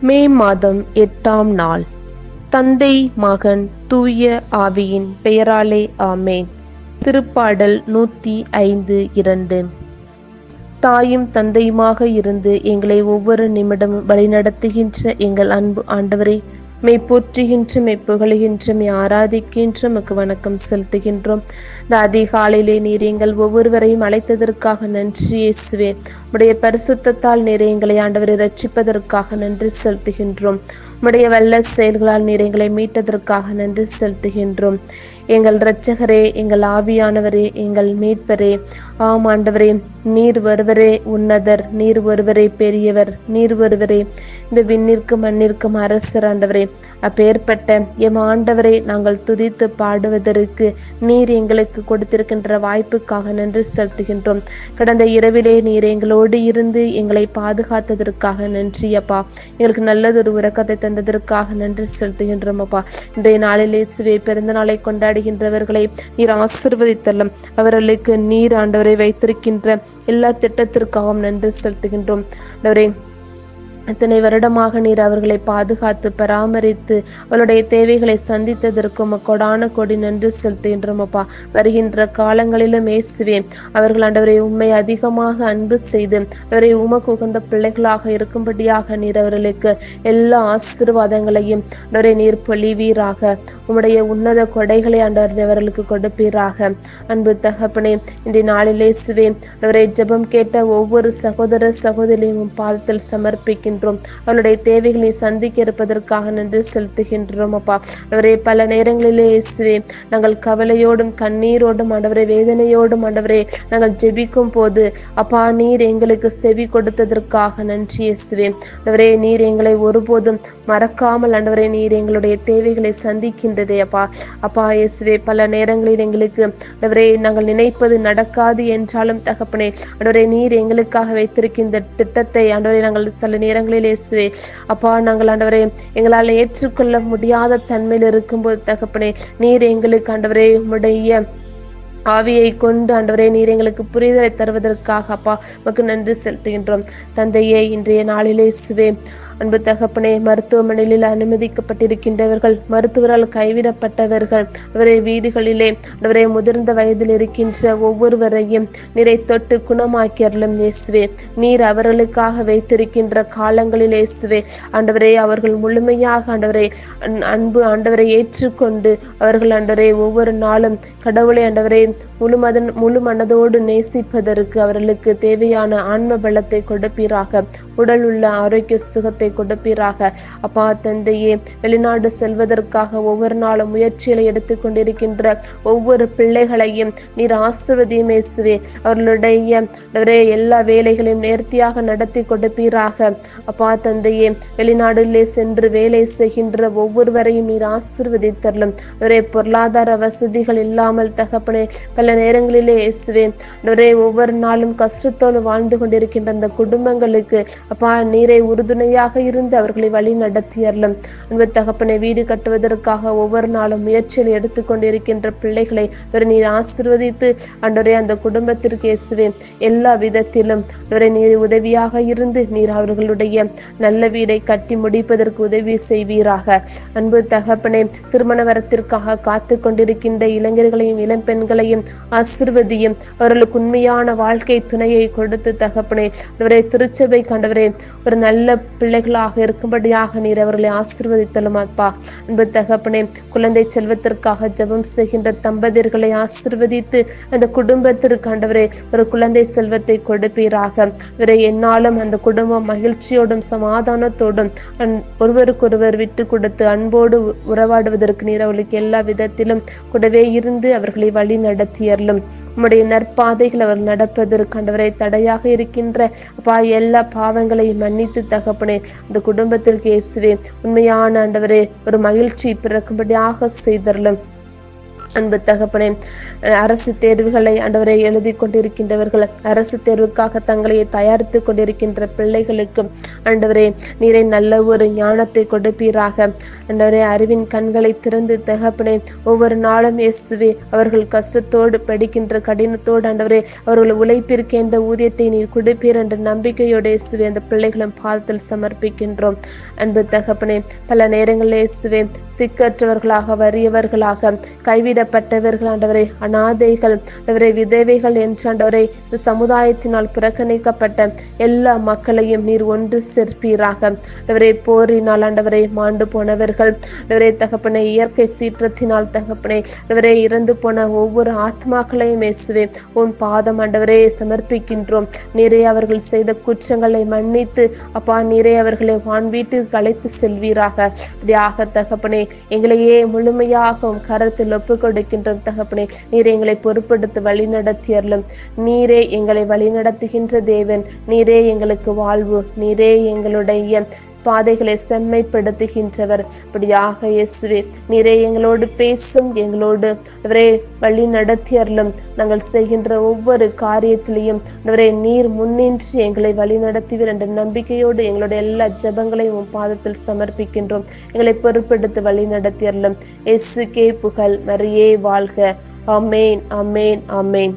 மே மாதம் எட்டாம் நாள். தந்தை மகன் தூய ஆவியின் பெயராலே ஆமேன். திருப்பாடல் நூத்தி ஐந்து இரண்டு. தாயும் தந்தையுமாக இருந்து எங்களை ஒவ்வொரு நிமிடமும் வழிநடத்துகின்ற எங்கள் அன்பு ஆண்டவரே மெய் போற்றுகின்ற மெய் புகழுகின்ற மெய் ஆராதிக்கின்ற மக்கு வணக்கம் செலுத்துகின்றோம். இந்த அதிகாலையிலே நீர் எங்கள் ஒவ்வொருவரையும் அழைத்ததற்காக நன்றி இயேசுவே. உடைய பரிசுத்தத்தால் நீர் எங்களை ஆண்டவரை ரட்சிப்பதற்காக நன்றி செலுத்துகின்றோம். உடைய வல்ல செயல்களால் நீர் எங்களை மீட்டதற்காக நன்றி செலுத்துகின்றோம். எங்கள் இரட்சகரே எங்கள் ஆவியானவரே எங்கள் மீட்பரே. ஆம் ஆண்டவரே நீர் ஒருவரே உன்னதர் நீர் ஒருவரே பெரியவர் நீர் ஒருவரே. இந்த விண்ணிற்கும் மண்ணிற்கும் அரசர் ஆண்டவரே. அப்பேற்பட்ட எம் ஆண்டவரை நாங்கள் துதித்து பாடுவதற்கு நீர் எங்களுக்கு கொடுத்திருக்கின்ற வாய்ப்புக்காக நன்றி செலுத்துகின்றோம். கடந்த இரவிலே நீர் எங்களோடு இருந்து எங்களை பாதுகாத்ததற்காக நன்றி அப்பா. எங்களுக்கு நல்லதொரு உறக்கத்தை தந்ததற்காக நன்றி செலுத்துகின்றோம் அப்பா. இன்றைய நாளிலே சிவை பிறந்த நாளை கொண்டாடி கொண்டாடுகின்றவர்களை நீர் ஆசிர்வதித்தல்லும். அவர்களுக்கு நீர் ஆண்டவரை வைத்திருக்கின்ற எல்லா திட்டத்திற்காகவும் நன்றி செலுத்துகின்றோம். ஆண்டவரே இத்தனை வருடமாக நீர் அவர்களை பாதுகாத்து பராமரித்து அவளுடைய தேவைகளை சந்தித்ததற்கும் கொடான கொடி நன்றி செலுத்துகின்றோம் அப்பா வருகின்ற காலங்களிலும் ஏசுவே அவர்கள் ஆண்டவரை உண்மை அதிகமாக அன்பு செய்து அவரை உமக்கு உகந்த பிள்ளைகளாக இருக்கும்படியாக நீர் அவர்களுக்கு எல்லா ஆசீர்வாதங்களையும் அவரை நீர் பொழிவீராக. உம்முடைய உன்னத கொடைகளை ஆண்டவர் அவர்களுக்கு கொடுப்பீராக. அன்பு தகப்பனே இந்த நாளிலே சுவேன் அவரை ஜெபம் கேட்ட ஒவ்வொரு சகோதர சகோதரியும் பாதத்தில் சமர்ப்பிக்கின்றோம் அவருடைய தேவைகளை சந்திக்க இருப்பதற்காக நன்றி செலுத்துகின்றோம் அப்பா. அவரே பல நேரங்களிலே இயேசுவே நாங்கள் கவலையோடும் கண்ணீரோடும் ஆண்டவரை வேதனையோடும் ஆண்டவரே நாங்கள் ஜெபிக்கும் போது அப்பா நீர் எங்களுக்கு செவி கொடுத்ததற்காக நன்றி இயேசுவே. ஆண்டவரே நீர் எங்களை ஒருபோதும் மறக்காமல் ஆண்டவரே நீர் எங்களுடைய தேவைகளை சந்திக்கின்றதே அப்பா. அப்பா இயேசுவே பல நேரங்களில் எங்களுக்கு ஆண்டவரே நாங்கள் நினைப்பது நடக்காது என்றாலும் தகப்பனே ஆண்டவரே நீர் எங்களுக்காக வைத்திருக்கின்ற திட்டத்தை ஆண்டவரே நாங்கள் சில நேரங்களில் இயேசுவே அப்பா நாங்கள் ஆண்டவரே எங்களால் ஏற்றுக்கொள்ள முடியாத தன்மையில் இருக்கும்போது தகப்பனே நீர் எங்களுக்கு ஆண்டவரே உம்முடைய ஆவியை கொண்டு ஆண்டவரே நீர் எங்களுக்கு புரிதலை தருவதற்காக அப்பா உமக்கு நன்றி செலுத்துகின்றோம். தந்தையே இன்றைய நாளிலே சுவே அன்பு தகப்பனே மருத்துவமனையில் அனுமதிக்கப்பட்டிருக்கின்றவர்கள் மருத்துவரால் கைவிடப்பட்டவர்கள் அவரை வீடுகளிலே அவரை முதிர்ந்த வயதில் இருக்கின்ற ஒவ்வொருவரையும் நிறை தொட்டு குணமாக்கி அருளும் இயேசுவே. நீர் அவர்களுக்காக வைத்திருக்கின்ற காலங்களில் இயேசுவே ஆண்டவரே அவர்கள் முழுமையாக ஆண்டவரை அன்பு ஆண்டவரை ஏற்றுக்கொண்டு அவர்கள் ஆண்டவரை ஒவ்வொரு நாளும் கடவுளை ஆண்டவரை முழு மதன் முழு மனதோடு நேசிப்பதற்கு அவர்களுக்கு தேவையான ஆன்ம பலத்தை கொடுப்பீராக. உடல் உள்ள ஆரோக்கிய சுகத்தை கொடுப்பீராக. அப்பா தந்தையே வெளிநாடு செல்வதற்காக ஒவ்வொரு நாளும் முயற்சிகளை எடுத்துக்கொண்டிருக்கின்ற ஒவ்வொரு பிள்ளைகளையும் நீர் ஆசிர்வதியும் இயேசுவே. அவர்களுடைய எல்லா வேலைகளையும் நேர்த்தியாக நடத்தி கொடுப்பீராக. அப்பா தந்தையே வெளிநாடுகளிலே சென்று வேலை செய்கின்ற ஒவ்வொருவரையும் நீர் ஆசிர்வதித்தரலும். ஒரே பொருளாதார வசதிகள் இல்லாமல் தகப்பனே பல நேரங்களிலே இயேசுவே ஒரே ஒவ்வொரு நாளும் கஷ்டத்தோடு வாழ்ந்து கொண்டிருக்கின்ற அந்த குடும்பங்களுக்கு அப்பா நீரை உறுதுணையாக இருந்து அவர்களை வழி நடத்தியறலும் அன்பு தகப்பனை வீடு கட்டுவதற்காக ஒவ்வொரு நாளும் முயற்சியில் எடுத்துக்கொண்டிருக்கின்ற பிள்ளைகளை ஒரு நீர் ஆசிர்வதித்து அன்றரே அந்த குடும்பத்திற்கு இயேசுவே எல்லா விதத்திலும் ஒரு நீர் உதவியாக இருந்து நீர் அவர்களுடைய நல்ல வீடை கட்டி முடிப்பதற்கு உதவி செய்வீராக. அன்பு தகப்பனை திருமண வரத்திற்காக காத்து கொண்டிருக்கின்ற இளைஞர்களையும் இளம் பெண்களையும் ஆசிர்வதியும் அவர்களுக்கு உண்மையான வாழ்க்கை துணையை கொடுத்து தகப்பனே அவரை திருச்சபை கண்டவரே ஒரு நல்ல பிள்ளை பிள்ளைகளாக இருக்கும்படியாக நீர் அவர்களை ஆசிர்வதித்தலும் அப்பா. அன்பு தகப்பனே குழந்தை செல்வத்திற்காக ஜபம் செய்கின்ற தம்பதியர்களை ஆசிர்வதித்து அந்த குடும்பத்திற்கு ஆண்டவரே ஒரு குழந்தை செல்வத்தை கொடுப்பீராக. இவரை என்னாலும் அந்த குடும்பம் மகிழ்ச்சியோடும் சமாதானத்தோடும் ஒருவருக்கொருவர் விட்டு கொடுத்து அன்போடு உறவாடுவதற்கு நீர் அவர்களுக்கு எல்லா விதத்திலும் கூடவே இருந்து அவர்களை வழி நடத்தியறலும் உம்முடைய நற்பாதைகள் அவர் நடப்பதற்கு ஆண்டவரை தடையாக இருக்கின்ற அப்பா எல்லா பாவங்களையும் மன்னித்து தகப்பனே அந்த குடும்பத்திற்கு இயேசுவே. உண்மையான ஆண்டவரே ஒரு மகிழ்ச்சி பிறக்கும்படியாக செய்தரலும் அன்பு தகப்பனே அரசு தேர்வுகளை ஆண்டவரை எழுதி கொண்டிருக்கின்றவர்கள் அரசு தேர்வுக்காக தங்களை தயாரித்துக் கொண்டிருக்கின்ற பிள்ளைகளுக்கு ஆண்டவரே நீரை நல்ல ஒரு ஞானத்தை கொடுப்பீராக. ஆண்டவரே அறிவின் கண்களை திறந்து தகப்பனே ஒவ்வொரு நாளும் இயேசுவே அவர்கள் கஷ்டத்தோடு படிக்கின்ற கடினத்தோடு ஆண்டவரே அவர்கள் உழைப்பிற்கேந்த ஊதியத்தை நீர் கொடுப்பீர் என்ற நம்பிக்கையோடு இயேசுவே அந்த பிள்ளைகளும் பாதத்தில் சமர்ப்பிக்கின்றோம். அன்பு தகப்பனே பல நேரங்களில் இயேசுவே திக்கற்றவர்களாக வறியவர்களாக கைவிட கைவிடப்பட்டவர்கள் ஆண்டவரை அனாதைகள் ஆண்டவரை விதவைகள் என்று ஆண்டவரை இந்த சமுதாயத்தினால் புறக்கணிக்கப்பட்ட எல்லா மக்களையும் நீர் ஒன்று சேர்ப்பீராக. ஆண்டவரை போரினால் ஆண்டவரை மாண்டு போனவர்கள் ஆண்டவரை தகப்பனை இயற்கை சீற்றத்தினால் தகப்பனை ஆண்டவரை இறந்து போன ஒவ்வொரு ஆத்மாக்களையும் இயேசுவே உன் பாதம் ஆண்டவரே சமர்ப்பிக்கின்றோம். நிறைய அவர்கள் செய்த குற்றங்களை மன்னித்து அப்பா நிறைய அவர்களை வான் வீட்டுக்கு அழைத்து செல்வீராக. தியாக தகப்பனே எங்களையே முழுமையாக உம் கரத்தில் ஒப்புக்கொள் கொடுக்கின்றோம் தகப்பனே நீர் எங்களை பொறுப்படுத்தி வழி நடத்தியறலும் நீரே எங்களை வழிநடத்துகின்ற தேவன். நீரே எங்களுக்கு வாழ்வு. நீரே எங்களுடைய பாதைகளை செம்மைப்படுத்துகின்றவர். இப்படியாக இயேசுவே நீரே எங்களோடு பேசும் எங்களோடு அவரே வழி நடத்தியறலும் நாங்கள் செய்கின்ற ஒவ்வொரு காரியத்திலையும் அவரே நீர் முன்னின்று எங்களை வழி நடத்துவீர் என்ற நம்பிக்கையோடு எங்களுடைய எல்லா ஜெபங்களையும் உன் பாதத்தில் சமர்ப்பிக்கின்றோம். எங்களை பொறுப்பெடுத்து வழி நடத்தியறலும் கே புகழ் மரியே வாழ்க. அமேன் அமேன் அமேன்